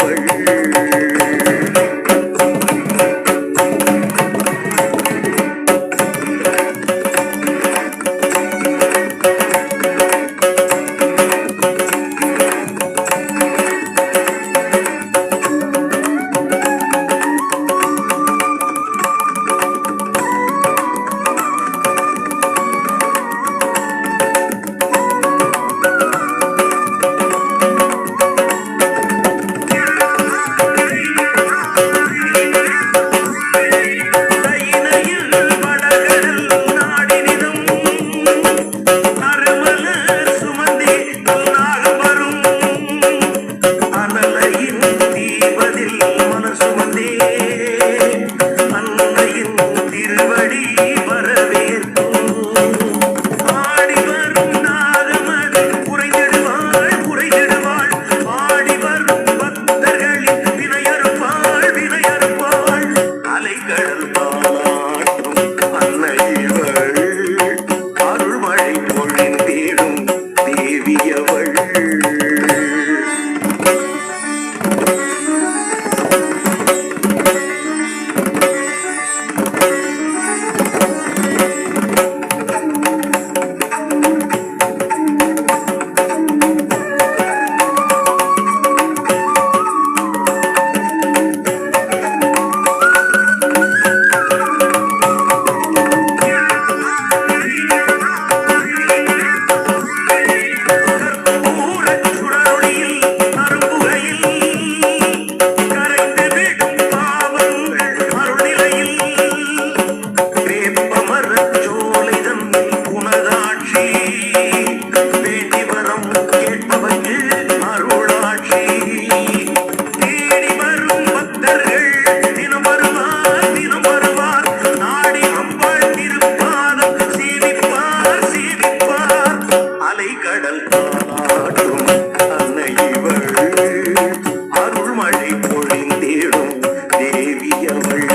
தேவி கடல் தாளாட்டும் அன்னை இவள் அருள்மழை பொழிந்தேடும் தேவி அவள்